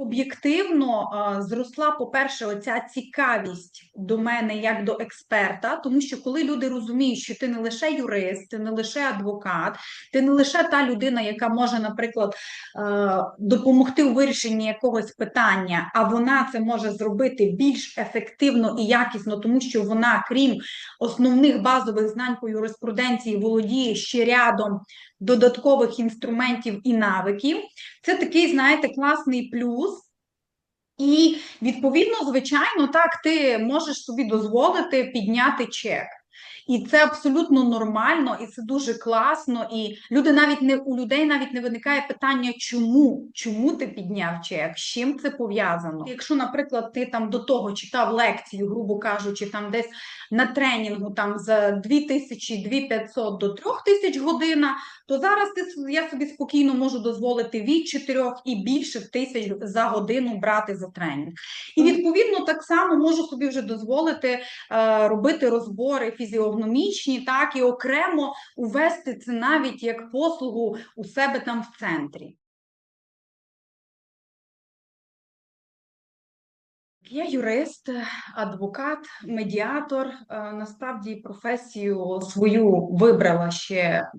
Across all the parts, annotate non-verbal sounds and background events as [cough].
Об'єктивно зросла, по-перше, оця цікавість до мене як до експерта, тому що коли люди розуміють, що ти не лише юрист, ти не лише адвокат, ти не лише та людина, яка може, наприклад, е, допомогти у вирішенні якогось питання, а вона це може зробити більш ефективно і якісно, тому що вона, крім основних базових знань по юриспруденції, володіє ще рядом додаткових інструментів і навиків. Це такий, знаєте, класний плюс. І відповідно, звичайно, так, ти можеш собі дозволити підняти чек. І це абсолютно нормально, і це дуже класно. І люди навіть не у людей навіть не виникає питання, чому Чому ти підняв чек? З чим це пов'язано? Якщо, наприклад, ти там до того читав лекцію, грубо кажучи, там десь на тренінгу там за 2000, 2500 до 3000 година, то зараз ти я собі спокійно можу дозволити від 4 і більше тисяч за годину брати за тренінг. І відповідно так само можу собі вже дозволити е, робити розбори фізіогномічні, так і окремо увести це навіть як послугу у себе там в центрі. Я юрист, адвокат, медіатор. Е, насправді професію свою вибрала ще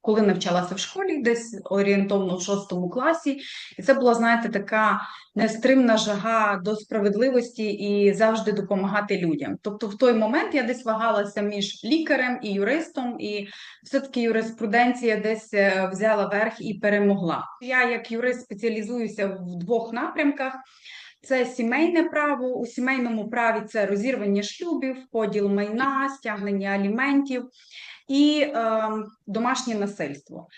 коли навчалася в школі, десь орієнтовно в шостому класі, і це була, знаєте, така нестримна жага до справедливості і завжди допомагати людям. Тобто, в той момент я десь вагалася між лікарем і юристом, і все-таки юриспруденція десь е, взяла верх і перемогла. Я, як юрист, спеціалізуюся в двох напрямках. Це сімейне право. У сімейному праві це розірвання шлюбів, поділ майна, стягнення аліментів і е, домашнє насильство.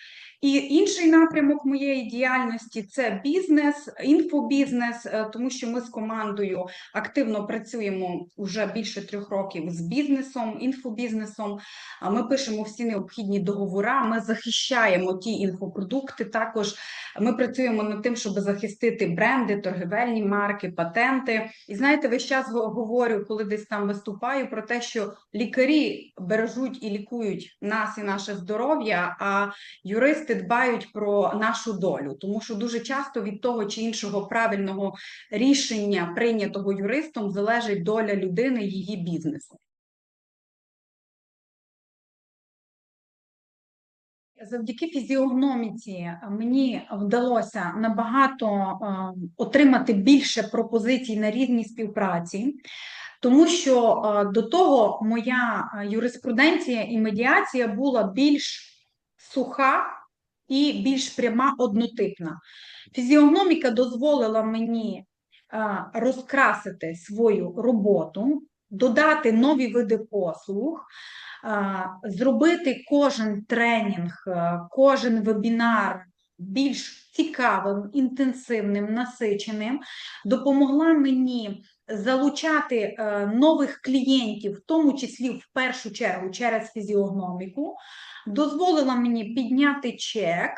І інший напрямок моєї діяльності це бізнес, інфобізнес, е, тому що ми з командою активно працюємо вже більше трьох років з бізнесом, інфобізнесом. Ми пишемо всі необхідні договори, ми захищаємо ті інфопродукти. Також ми працюємо над тим, щоб захистити бренди, торгівельні марки, патенти. І знаєте, весь час говорю, коли десь там виступаю, про те, що лікарі бережуть і лікують нас і наше здоров'я, а юристи юристи дбають про нашу долю, тому що дуже часто від того чи іншого правильного рішення, прийнятого юристом, залежить доля людини, її бізнесу. Завдяки фізіогноміці мені вдалося набагато е, отримати більше пропозицій на різні співпраці, тому що е, до того моя юриспруденція і медіація була більш суха і більш пряма однотипна. Фізіогноміка дозволила мені розкрасити свою роботу, додати нові види послуг, зробити кожен тренінг, кожен вебінар більш цікавим, інтенсивним, насиченим, допомогла мені залучати е, нових клієнтів, в тому числі в першу чергу через фізіогноміку, дозволила мені підняти чек.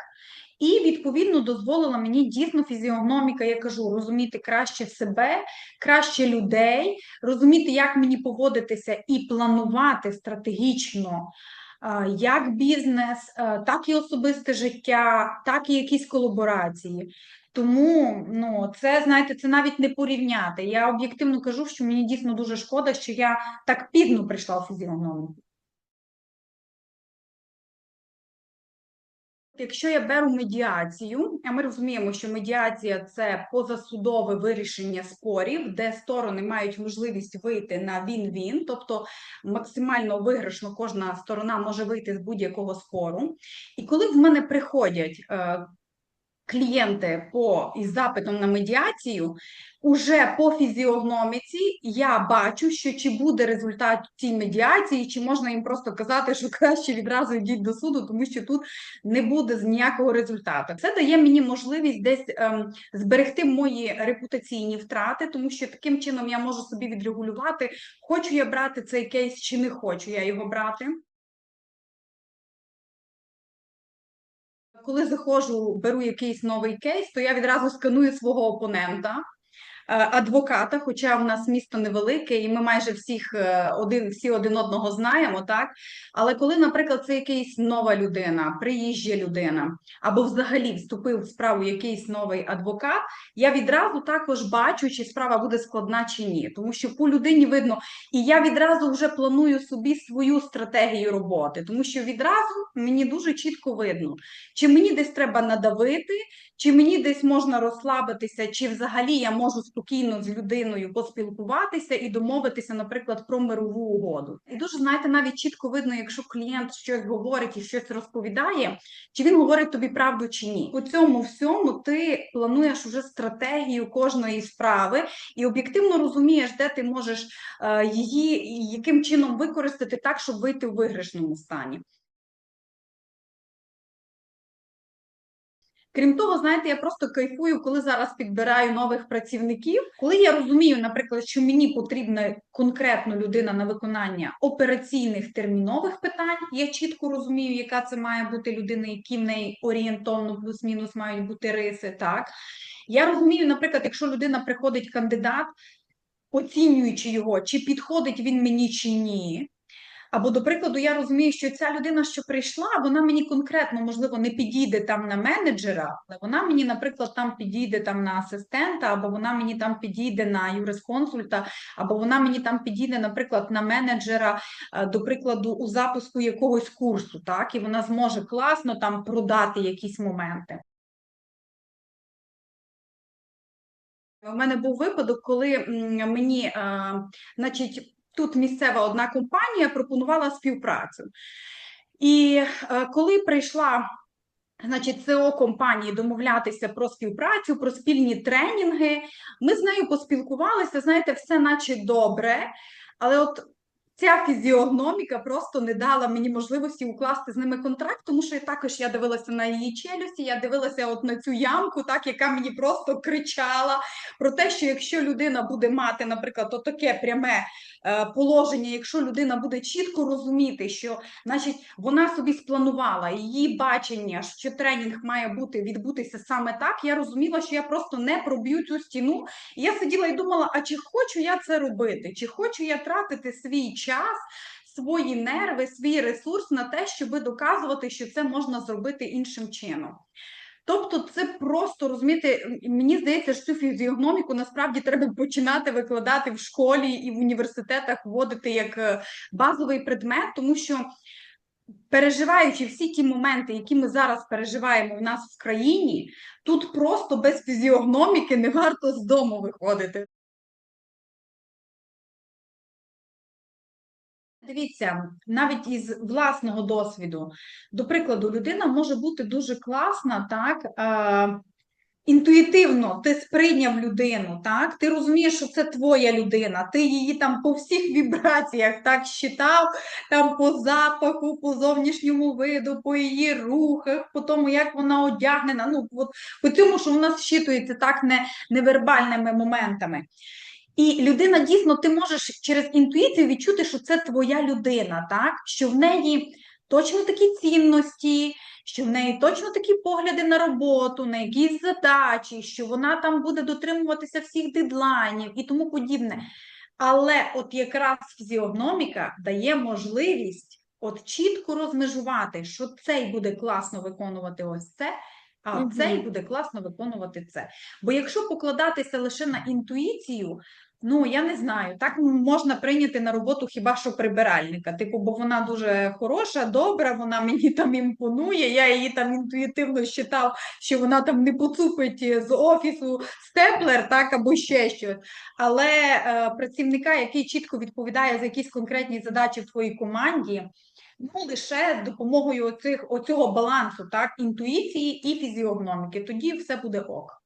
І, відповідно, дозволила мені дійсно фізіогноміка, я кажу, розуміти краще себе, краще людей, розуміти, як мені поводитися і планувати стратегічно як бізнес, так і особисте життя, так і якісь колаборації. Тому ну, це, знаєте, це навіть не порівняти. Я об'єктивно кажу, що мені дійсно дуже шкода, що я так пізно прийшла в фізіогноміку. Якщо я беру медіацію, а ми розуміємо, що медіація це позасудове вирішення спорів, де сторони мають можливість вийти на він-він, тобто максимально виграшно кожна сторона може вийти з будь-якого спору. І коли в мене приходять е, клієнти по із запитом на медіацію, уже по фізіогноміці я бачу, що чи буде результат цій медіації, чи можна їм просто казати, що краще відразу йдіть до суду, тому що тут не буде ніякого результату. Це дає мені можливість десь ем, зберегти мої репутаційні втрати, тому що таким чином я можу собі відрегулювати, хочу я брати цей кейс, чи не хочу я його брати. Коли заходжу, беру якийсь новий кейс, то я відразу сканую свого опонента. Адвоката, хоча в нас місто невелике, і ми майже всіх е, один, всі один одного знаємо, так? Але коли, наприклад, це якийсь нова людина, приїжджа людина, або взагалі вступив в справу якийсь новий адвокат, я відразу також бачу, чи справа буде складна чи ні. Тому що по людині видно, і я відразу вже планую собі свою стратегію роботи, тому що відразу мені дуже чітко видно, чи мені десь треба надавити, чи мені десь можна розслабитися, чи взагалі я можу спокійно з людиною поспілкуватися і домовитися, наприклад, про мирову угоду. І дуже знаєте, навіть чітко видно, якщо клієнт щось говорить і щось розповідає, чи він говорить тобі правду чи ні. У цьому всьому ти плануєш уже стратегію кожної справи і об'єктивно розумієш, де ти можеш е, її яким чином використати так, щоб вийти в виграшному стані. Крім того, знаєте, я просто кайфую, коли зараз підбираю нових працівників. Коли я розумію, наприклад, що мені потрібна конкретно людина на виконання операційних термінових питань, я чітко розумію, яка це має бути людина, які в неї орієнтовно плюс-мінус мають бути риси. Так я розумію, наприклад, якщо людина приходить кандидат, оцінюючи його, чи підходить він мені чи ні. Або, до прикладу, я розумію, що ця людина, що прийшла, вона мені конкретно, можливо, не підійде там на менеджера, але вона мені, наприклад, там підійде там на асистента, або вона мені там підійде на юрисконсульта, або вона мені там підійде, наприклад, на менеджера, е, до прикладу, у запуску якогось курсу, так, і вона зможе класно там продати якісь моменти. У мене був випадок, коли мені, е, значить, тут місцева одна компанія пропонувала співпрацю. І е, коли прийшла значить, СО компанії домовлятися про співпрацю, про спільні тренінги, ми з нею поспілкувалися, знаєте, все наче добре, але от ця фізіогноміка просто не дала мені можливості укласти з ними контракт, тому що я також я дивилася на її челюсті, я дивилася от на цю ямку, так яка мені просто кричала про те, що якщо людина буде мати, наприклад, отаке пряме е, положення, якщо людина буде чітко розуміти, що значить вона собі спланувала її бачення, що тренінг має бути відбутися саме так, я розуміла, що я просто не проб'ю цю стіну. І я сиділа і думала: а чи хочу я це робити? Чи хочу я тратити свій? Свої нерви, свій ресурс на те, щоб доказувати, що це можна зробити іншим чином. Тобто, це просто розумієте, мені здається, що цю фізіогноміку насправді треба починати викладати в школі і в університетах, вводити як е, базовий предмет, тому що. Переживаючи всі ті моменти, які ми зараз переживаємо в нас в країні, тут просто без фізіогноміки не варто з дому виходити. Дивіться, навіть із власного досвіду, до прикладу, людина може бути дуже класна, так, е, інтуїтивно ти сприйняв людину, так, ти розумієш, що це твоя людина, ти її там по всіх вібраціях так щитав, там по запаху, по зовнішньому виду, по її рухах, по тому, як вона одягнена, ну, от, по цьому, що вона щитується так не, невербальними моментами. І людина дійсно, ти можеш через інтуїцію відчути, що це твоя людина, так? що в неї точно такі цінності, що в неї точно такі погляди на роботу, на якісь задачі, що вона там буде дотримуватися всіх дедлайнів і тому подібне. Але от якраз фізіогноміка дає можливість от чітко розмежувати, що цей буде класно виконувати ось це. А Мгм. цей буде класно виконувати це. Бо якщо покладатися лише на інтуїцію, ну я не знаю, так можна прийняти на роботу хіба що прибиральника. Типу, бо вона дуже хороша, добра, вона мені там імпонує. Я її там інтуїтивно вважав, що вона там не поцупить з офісу степлер, так або ще щось. Але е, працівника, який чітко відповідає за якісь конкретні задачі в твоїй команді. Ну, лише з допомогою оцих, оцього балансу, так, інтуїції і фізіогноміки, тоді все буде ок.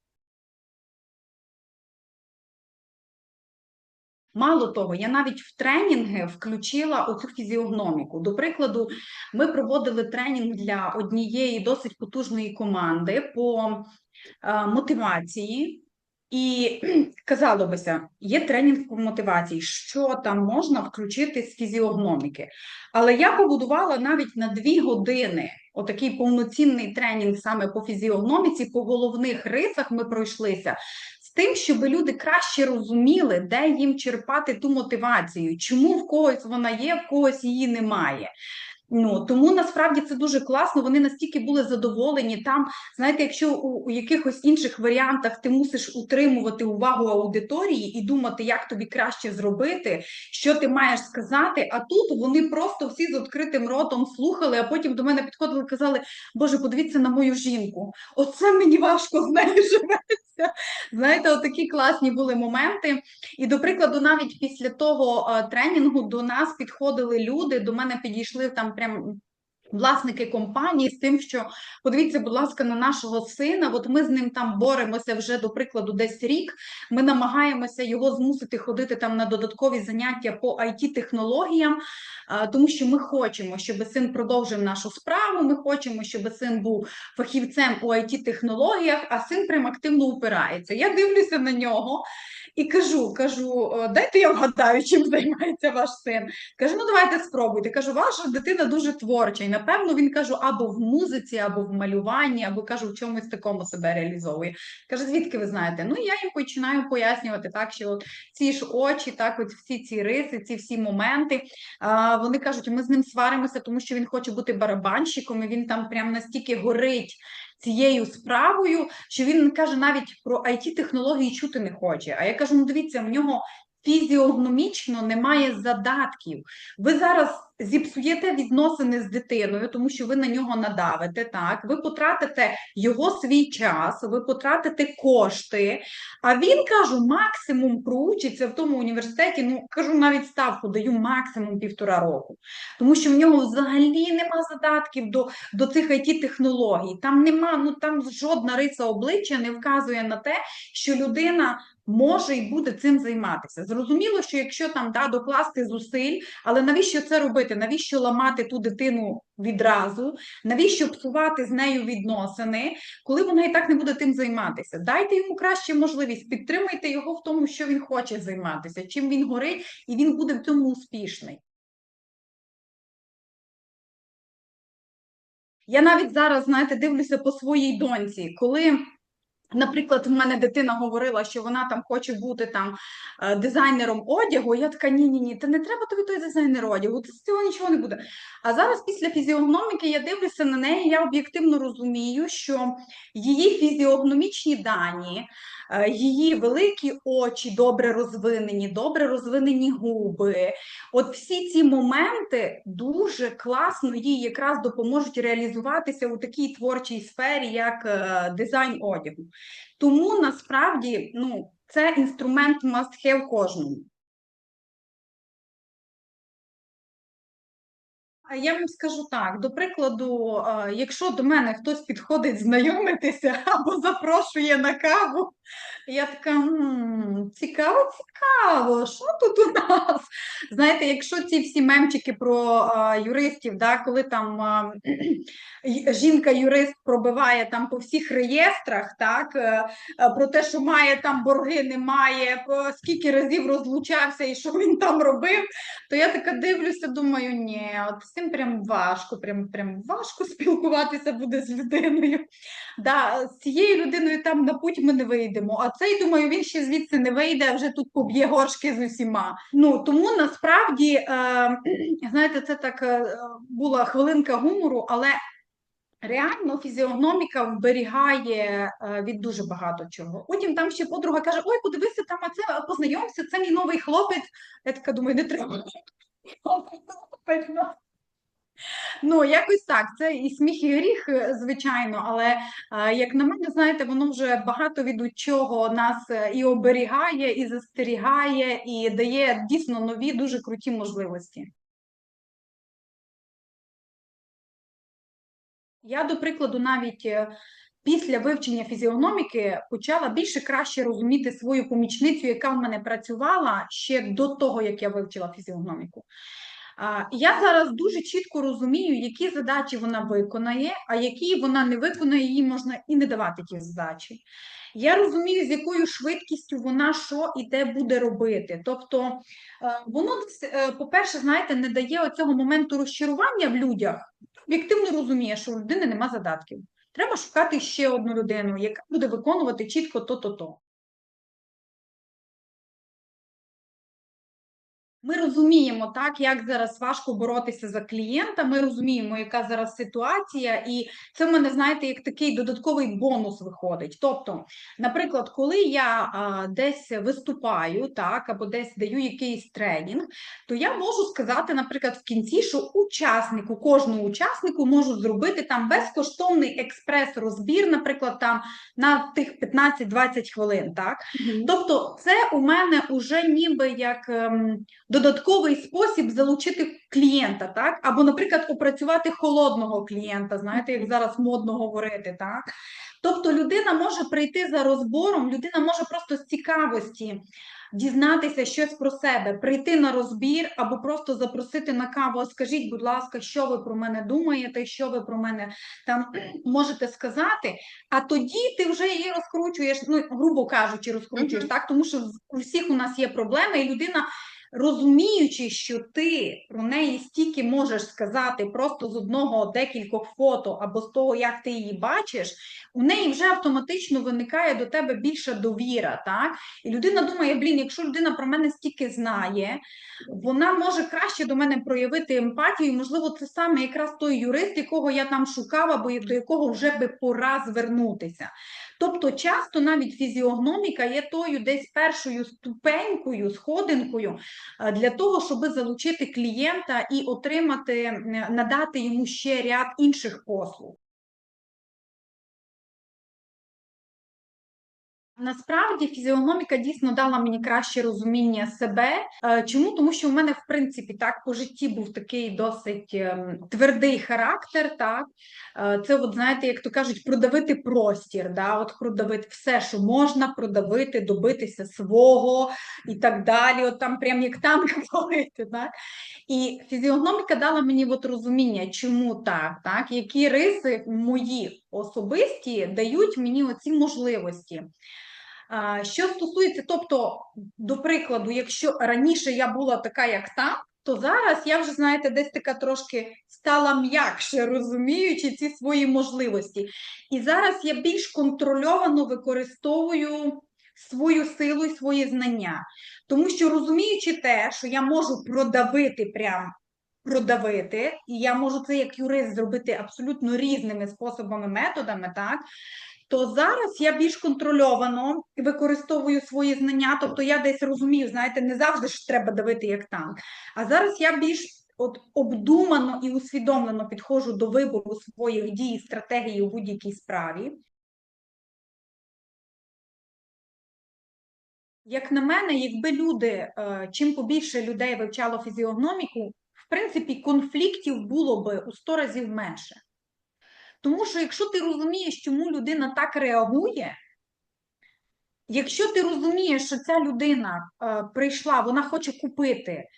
Мало того, я навіть в тренінги включила оцю фізіогноміку. До прикладу, ми проводили тренінг для однієї досить потужної команди по е, мотивації. І [clears throat] казало бися, є тренінг по мотивації, що там можна включити з фізіогноміки. Але я побудувала навіть на дві години отакий повноцінний тренінг саме по фізіогноміці, по головних рисах ми пройшлися. з тим, щоб люди краще розуміли, де їм черпати ту мотивацію, чому в когось вона є, в когось її немає. Ну тому насправді це дуже класно. Вони настільки були задоволені. Там знаєте, якщо у, у якихось інших варіантах ти мусиш утримувати увагу аудиторії і думати, як тобі краще зробити, що ти маєш сказати. А тут вони просто всі з відкритим ротом слухали, а потім до мене підходили і казали: Боже, подивіться на мою жінку. Оце мені важко з нею живеться. [laughs] Знаєте, отакі класні були моменти. І до прикладу, навіть після того е, тренінгу до нас підходили люди, до мене підійшли там прям. Власники компанії з тим, що подивіться, будь ласка, на нашого сина. От ми з ним там боремося вже до прикладу, десь рік. Ми намагаємося його змусити ходити там на додаткові заняття по it технологіям тому що ми хочемо, щоб син продовжив нашу справу. Ми хочемо, щоб син був фахівцем у it технологіях, а син прям активно упирається. Я дивлюся на нього. І кажу, кажу, дайте я вгадаю, чим займається ваш син. Кажу, ну давайте спробуйте. Кажу, ваша дитина дуже творча. І напевно він кажу, або в музиці, або в малюванні, або кажу, в чомусь такому себе реалізовує. Каже, звідки ви знаєте? Ну я їм починаю пояснювати так, що от ці ж очі, так, от всі ці риси, ці всі моменти. А, Вони кажуть, ми з ним сваримося, тому що він хоче бути барабанщиком, і він там прям настільки горить цією справою, що він каже, навіть про it технології чути не хоче. А я кажу: ну дивіться, в нього фізіогномічно немає задатків. Ви зараз зіпсуєте відносини з дитиною, тому що ви на нього надавите. Так, ви потратите його свій час, ви потратите кошти. А він кажу, максимум проучиться в тому університеті. Ну кажу, навіть ставку даю максимум півтора року, тому що в нього взагалі нема задатків до до цих it технологій. Там нема, ну там жодна риса обличчя не вказує на те, що людина може і буде цим займатися. Зрозуміло, що якщо там да, докласти зусиль, але навіщо це робити? Навіщо ламати ту дитину відразу? Навіщо псувати з нею відносини, коли вона і так не буде тим займатися? Дайте йому краще можливість, підтримайте його в тому, що він хоче займатися, чим він горить, і він буде в цьому успішний. Я навіть зараз, знаєте, дивлюся по своїй доньці, коли Наприклад, в мене дитина говорила, що вона там хоче бути там е, дизайнером одягу. Я така ні, ні, ні, та не треба тобі той дизайнер одягу, з цього нічого не буде. А зараз, після фізіогноміки, я дивлюся на неї, я об'єктивно розумію, що її фізіогномічні дані, е, її великі очі добре розвинені, добре розвинені губи. От всі ці моменти дуже класно їй якраз допоможуть реалізуватися у такій творчій сфері, як е, дизайн одягу. Тому насправді ну, це інструмент must have кожному. Я вам скажу так: до прикладу, якщо до мене хтось підходить знайомитися [laughs] або запрошує на каву, я така М, цікаво, цікаво, що тут у нас? Знаєте, якщо ці всі мемчики про а, юристів, да, коли там а, жінка-юрист пробиває там по всіх реєстрах, так, а, е, про те, що має там борги, немає, скільки разів розлучався і що він там робив, то я така дивлюся, думаю, ні, от цим прям важко, прям, прям важко спілкуватися буде з людиною. Да, З цією людиною там на путь ми не вийдемо. А цей, думаю, він ще звідси не вийде, а вже тут поб'є горшки з усіма. Ну Тому насправді, е, знаєте, це так е, була хвилинка гумору, але реально фізіогноміка вберігає е, від дуже багато чого. Потім там ще подруга каже: Ой, подивися, там це познайомся, це мій новий хлопець. Я така думаю, не треба. Ну, якось так. Це і сміх, і гріх, е, звичайно, але е, як на мене, знаєте, воно вже багато від чого нас е, і оберігає, і застерігає, і дає дійсно нові, дуже круті можливості. Я, до прикладу, навіть після вивчення фізіогноміки почала більше краще розуміти свою помічницю, яка в мене працювала ще до того, як я вивчила фізіогноміку. Я зараз дуже чітко розумію, які задачі вона виконає, а які вона не виконає, їй можна і не давати ті задачі. Я розумію, з якою швидкістю вона що і де буде робити. Тобто, е, воно, е, по-перше, знаєте, не дає оцього моменту розчарування в людях. Об'єктивно розуміє, що у людини нема задатків. Треба шукати ще одну людину, яка буде виконувати чітко то-то-то. Ми розуміємо так, як зараз важко боротися за клієнта. Ми розуміємо, яка зараз ситуація, і це в мене, знаєте, як такий додатковий бонус виходить. Тобто, наприклад, коли я а, десь виступаю, так або десь даю якийсь тренінг, то я можу сказати, наприклад, в кінці, що учаснику, кожному учаснику можу зробити там безкоштовний експрес-розбір, наприклад, там на тих 15-20 хвилин. Так, тобто, це у мене уже ніби як. ем, додатковий спосіб залучити клієнта, так? Або, наприклад, опрацювати холодного клієнта, знаєте, як зараз модно говорити, так? Тобто людина може прийти за розбором, людина може просто з цікавості дізнатися щось про себе, прийти на розбір або просто запросити на каву. Скажіть, будь ласка, що ви про мене думаєте, що ви про мене там можете сказати, а тоді ти вже її розкручуєш, ну, грубо кажучи, розкручуєш, Мгм. так? Тому що у всіх у нас є проблеми, і людина розуміючи, що ти про неї стільки можеш сказати просто з одного декількох фото або з того, як ти її бачиш, у неї вже автоматично виникає до тебе більша довіра. Так? І людина думає: блін, якщо людина про мене стільки знає, вона може краще до мене проявити емпатію. Можливо, це саме якраз той юрист, якого я там шукала, або до якого вже би пора звернутися. Тобто, часто навіть фізіогноміка є тою десь першою ступенькою, сходинкою е, для того, щоб залучити клієнта і отримати, надати йому ще ряд інших послуг. Насправді фізіогноміка дійсно дала мені краще розуміння себе. Е, Чому? Тому що в мене, в принципі, так по житті був такий досить ем, твердий характер. Так Е, це, от знаєте, як то кажуть, продавити простір, да? от продавити все, що можна, продавити, добитися свого і так далі. От там прям як танк [laughs] говорити. Так? І фізіогноміка дала мені от розуміння, чому так, так, які риси мої особисті дають мені оці можливості. Що стосується, тобто, до прикладу, якщо раніше я була така, як там, то зараз я вже, знаєте, десь така трошки стала м'якше, розуміючи ці свої можливості. І зараз я більш контрольовано використовую свою силу і свої знання. Тому що розуміючи те, що я можу продавити прям. Продавити, і я можу це як юрист зробити абсолютно різними способами, методами, так то зараз я більш контрольовано використовую свої знання, тобто я десь розумію, знаєте, не завжди ж треба давити як танк. А зараз я більш от обдумано і усвідомлено підходжу до вибору своїх дій стратегії у будь-якій справі. Як на мене, якби люди, е, чим побільше людей вивчало фізіогноміку, в принципі, конфліктів було би у 100 разів менше. Тому що якщо ти розумієш, чому людина так реагує, якщо ти розумієш, що ця людина е, прийшла, вона хоче купити,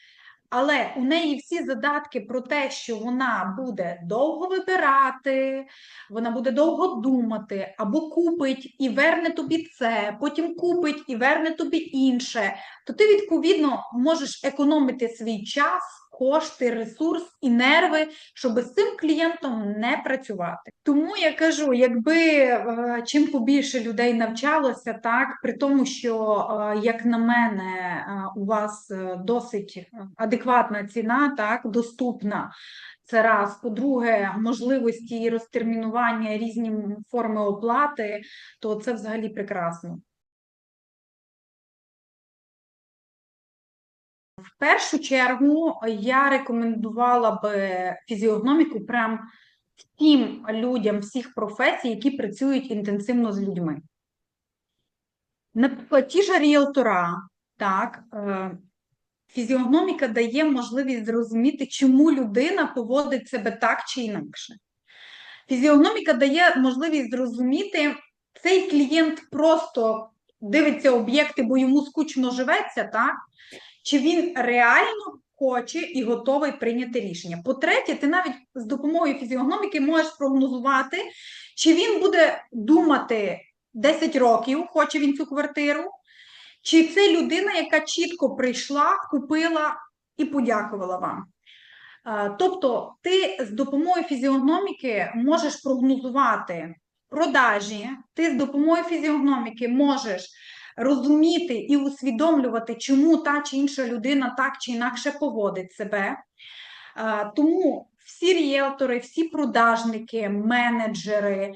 але у неї всі задатки про те, що вона буде довго вибирати, вона буде довго думати, або купить і верне тобі це, потім купить і верне тобі інше, то ти відповідно можеш економити свій час, кошти, ресурс і нерви, щоб з цим клієнтом не працювати. Тому я кажу, якби е, чим побільше людей навчалося, так при тому, що е, як на мене, е, у вас досить адекватна ціна, так доступна. Це раз. По-друге, можливості розтермінування різні форми оплати, то це взагалі прекрасно. Першу чергу я рекомендувала би фізіогноміку прям всім людям всіх професій, які працюють інтенсивно з людьми. Наприклад, ті ж ріелтора, так, е, фізіогноміка дає можливість зрозуміти, чому людина поводить себе так чи інакше. Фізіогноміка дає можливість зрозуміти, цей клієнт просто дивиться об'єкти, бо йому скучно живеться, так? Чи він реально хоче і готовий прийняти рішення. По-третє, ти навіть з допомогою фізіогноміки можеш прогнозувати, чи він буде думати 10 років, хоче він цю квартиру, чи це людина, яка чітко прийшла, купила і подякувала вам. Тобто, ти з допомогою фізіогноміки можеш прогнозувати продажі, ти з допомогою фізіогноміки можеш розуміти і усвідомлювати, чому та чи інша людина так чи інакше поводить себе. Е, Тому всі ріелтори, всі продажники, менеджери, е,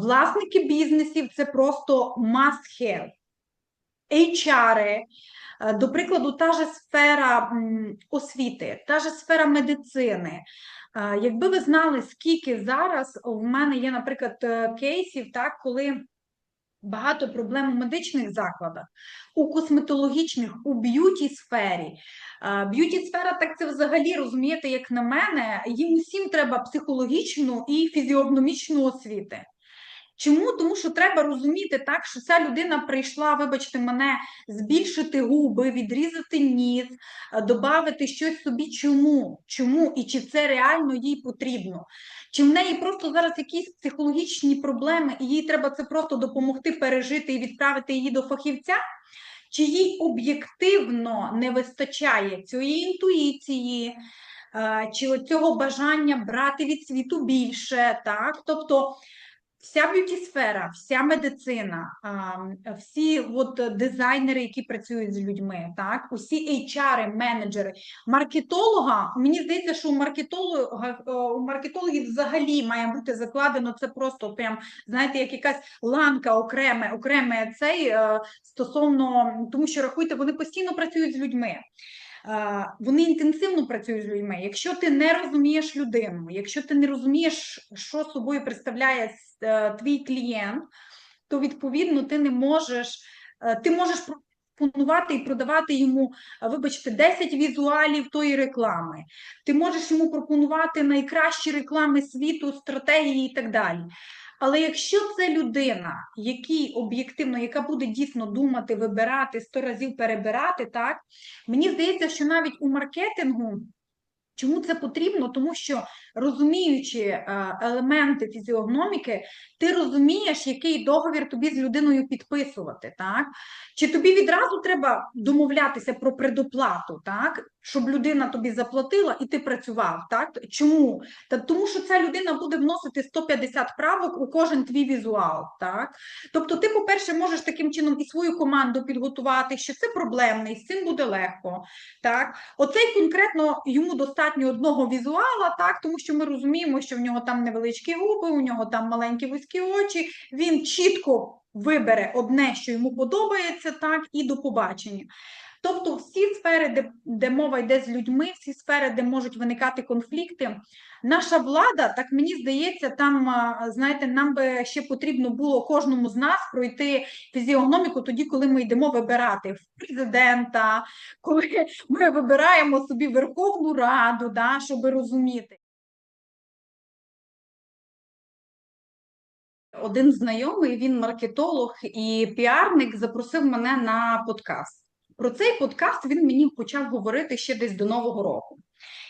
власники бізнесів це просто must have. HR, е, до прикладу, та же сфера освіти, та же сфера медицини. Якби ви знали, скільки зараз в мене є, наприклад, кейсів, так, коли багато проблем у медичних закладах, у косметологічних, у б'юті сфері. Б'юті сфера, так це взагалі розумієте, як на мене, їм усім треба психологічну і фізіогномічну освіти. Чому? Тому що треба розуміти так, що ця людина прийшла, вибачте мене, збільшити губи, відрізати ніс, додати щось собі. Чому? Чому і чи це реально їй потрібно? Чи в неї просто зараз якісь психологічні проблеми, і їй треба це просто допомогти пережити і відправити її до фахівця? Чи їй об'єктивно не вистачає цієї інтуїції, е, чи цього бажання брати від світу більше? так? Тобто Вся б'юті-сфера, вся медицина, всі от дизайнери, які працюють з людьми, так, усі HR, менеджери, маркетолога. Мені здається, що у маркетолога у маркетологів взагалі має бути закладено це просто прям, знаєте, як якась ланка окреме, окреме цей е, стосовно, тому що рахуйте, вони постійно працюють з людьми. Вони інтенсивно працюють з людьми. Якщо ти не розумієш людину, якщо ти не розумієш, що собою представляє Е, твій клієнт, то відповідно ти не можеш, е, ти можеш пропонувати і продавати йому, е, вибачте, 10 візуалів тої реклами. Ти можеш йому пропонувати найкращі реклами світу, стратегії і так далі. Але якщо це людина, який об'єктивно, яка буде дійсно думати, вибирати, сто разів перебирати, так мені здається, що навіть у маркетингу. Чому це потрібно? Тому що розуміючи е, елементи фізіогноміки, ти розумієш, який договір тобі з людиною підписувати, так? Чи тобі відразу треба домовлятися про предоплату, так? Щоб людина тобі заплатила і ти працював, так? Чому? Та тому що ця людина буде вносити 150 правок у кожен твій візуал, так? Тобто, ти, по-перше, можеш таким чином і свою команду підготувати, що це проблемний, з цим буде легко. так? Оцей конкретно йому достатньо одного візуала, так? Тому що ми розуміємо, що в нього там невеличкі губи, у нього там маленькі вузькі очі, він чітко вибере одне, що йому подобається, так, і до побачення. Тобто, всі сфери, де де мова йде з людьми, всі сфери, де можуть виникати конфлікти, наша влада, так мені здається, там, знаєте, нам би ще потрібно було кожному з нас пройти фізіогноміку тоді, коли ми йдемо вибирати президента, коли ми вибираємо собі Верховну Раду, да, щоб розуміти. один знайомий, він маркетолог і піарник, запросив мене на подкаст. Про цей подкаст він мені почав говорити ще десь до Нового року.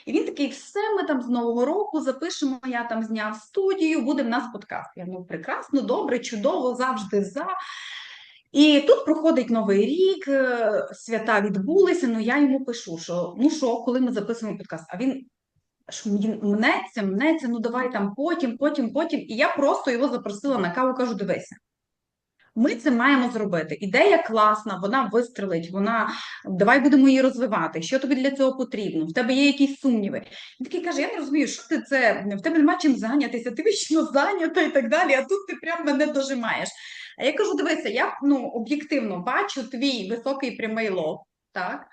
І він такий: все, ми там з Нового року запишемо. Я там зняв студію, буде в нас подкаст. Я ну прекрасно, добре, чудово, завжди за. І тут проходить новий рік, е, свята відбулися. Ну я йому пишу, що ну що, коли ми записуємо подкаст? А він що мнеться, мнеться, ну давай там потім, потім, потім. І я просто його запросила на каву, кажу: дивися. Ми це маємо зробити. Ідея класна, вона вистрелить, вона давай будемо її розвивати. Що тобі для цього потрібно? В тебе є якісь сумніви. Він такий каже: Я не розумію, що ти це в тебе нема чим зайнятися, ти вічно зайнята і так далі. А тут ти прям мене дожимаєш. А я кажу: дивися, я ну об'єктивно бачу твій високий прямий лоб, так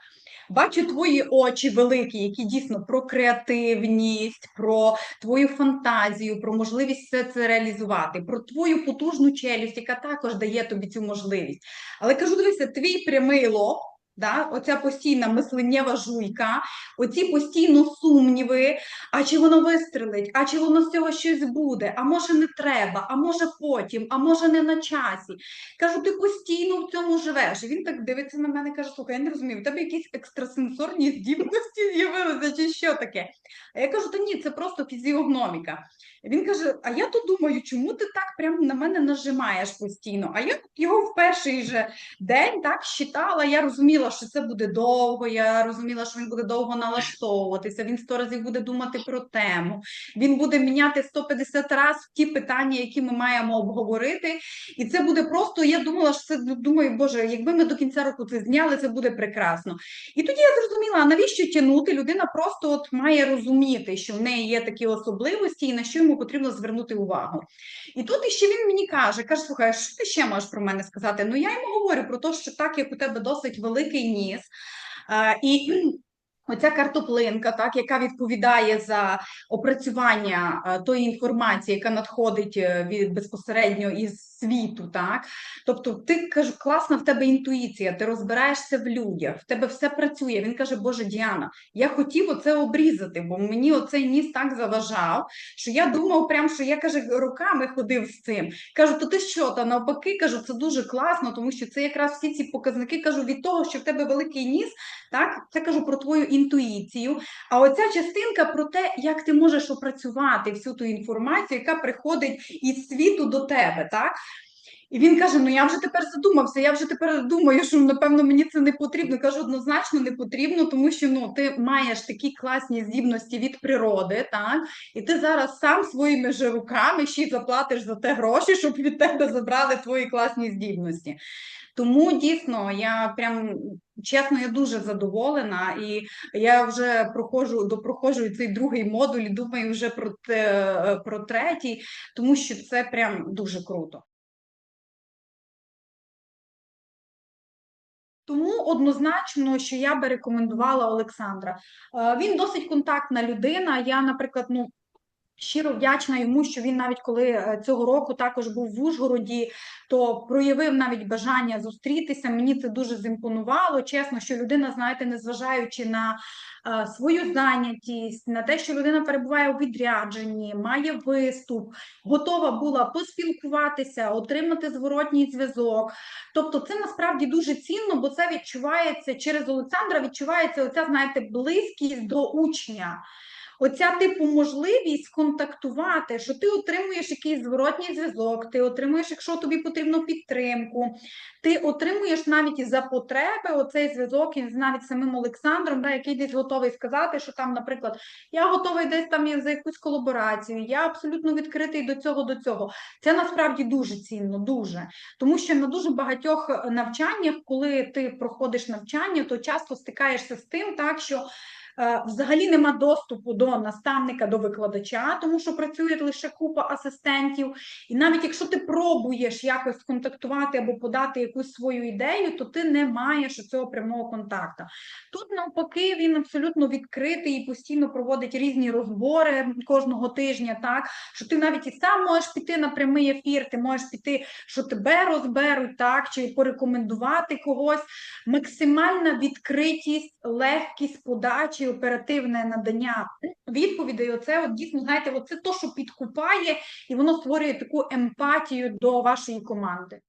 бачу твої очі великі, які дійсно про креативність, про твою фантазію, про можливість все це реалізувати, про твою потужну челюсть, яка також дає тобі цю можливість. Але кажу, дивися, твій прямий лоб. Да? Оця постійна мисленнєва жуйка, оці постійно сумніви, а чи воно вистрелить, а чи воно з цього щось буде, а може не треба, а може потім, а може не на часі. Кажу, ти постійно в цьому живеш. І він так дивиться на мене і каже, слухай, я не розумію, у тебе якісь екстрасенсорні здібності з'явилися, чи що таке? А я кажу, та ні, це просто фізіогноміка. Він каже: А я то думаю, чому ти так прям на мене нажимаєш постійно. А я його в перший же день так считала. Я розуміла, що це буде довго. Я розуміла, що він буде довго налаштовуватися. Він сто разів буде думати про тему. Він буде міняти 150 разів ті питання, які ми маємо обговорити. І це буде просто. Я думала, що це думаю, боже, якби ми до кінця року це зняли, це буде прекрасно. І тоді я зрозуміла, навіщо тягнути? Людина просто от має розуміти, що в неї є такі особливості, і на що йому потрібно звернути увагу. І тут іще він мені каже: каже, слухай, що ти ще можеш про мене сказати? Ну я йому говорю про те, що так як у тебе досить великий ніс. і [clears throat] Оця картоплинка, так, яка відповідає за опрацювання е, тої інформації, яка надходить е, від безпосередньо із світу, так тобто, ти кажу, класна в тебе інтуїція, ти розбираєшся в людях, в тебе все працює. Він каже, Боже Діана, я хотів оце обрізати, бо мені оцей ніс так заважав, що я думав, прям що я каже, роками ходив з цим. Кажу, то ти що? Та навпаки, кажу, це дуже класно, тому що це якраз всі ці показники кажу від того, що в тебе великий ніс. Так, це кажу про твою інтуїцію. А оця частинка про те, як ти можеш опрацювати всю ту інформацію, яка приходить із світу до тебе. так? І він каже: Ну я вже тепер задумався, я вже тепер думаю, що напевно мені це не потрібно. Кажу, однозначно не потрібно, тому що ну ти маєш такі класні здібності від природи, так і ти зараз сам своїми же руками ще й заплатиш за те гроші, щоб від тебе забрали твої класні здібності. Тому дійсно я прям чесно, я дуже задоволена, і я вже проходжу допроходжу цей другий модуль. і Думаю вже про те, про третій, тому що це прям дуже круто. Тому однозначно, що я би рекомендувала Олександра. Е, Він досить контактна людина. Я, наприклад, ну. Щиро вдячна йому, що він навіть коли е, цього року також був в Ужгороді, то проявив навіть бажання зустрітися. Мені це дуже зімпонувало. Чесно, що людина, знаєте, незважаючи на е, свою зайнятість, на те, що людина перебуває у відрядженні, має виступ, готова була поспілкуватися, отримати зворотній зв'язок. Тобто, це насправді дуже цінно, бо це відчувається через Олександра. Відчувається оця, знаєте, близькість до учня. Оця типу можливість контактувати, що ти отримуєш якийсь зворотній зв'язок, ти отримуєш, якщо тобі потрібно підтримку, ти отримуєш навіть і за потреби оцей зв'язок із навіть самим Олександром, да, який десь готовий сказати, що там, наприклад, я готовий десь там за якусь колаборацію, я абсолютно відкритий до цього, до цього. Це насправді дуже цінно, дуже. Тому що на дуже багатьох навчаннях, коли ти проходиш навчання, то часто стикаєшся з тим, так що. Е, взагалі нема доступу до наставника, до викладача, тому що працює лише купа асистентів. І навіть якщо ти пробуєш якось контактувати або подати якусь свою ідею, то ти не маєш цього прямого контакту. Тут, навпаки, він абсолютно відкритий і постійно проводить різні розбори кожного тижня, так що ти навіть і сам можеш піти на прямий ефір, ти можеш піти, що тебе розберуть, так, чи порекомендувати когось. Максимальна відкритість, легкість подачі чи оперативне надання відповідей, оце от дійсно, знаєте, оце то, що підкупає, і воно створює таку емпатію до вашої команди.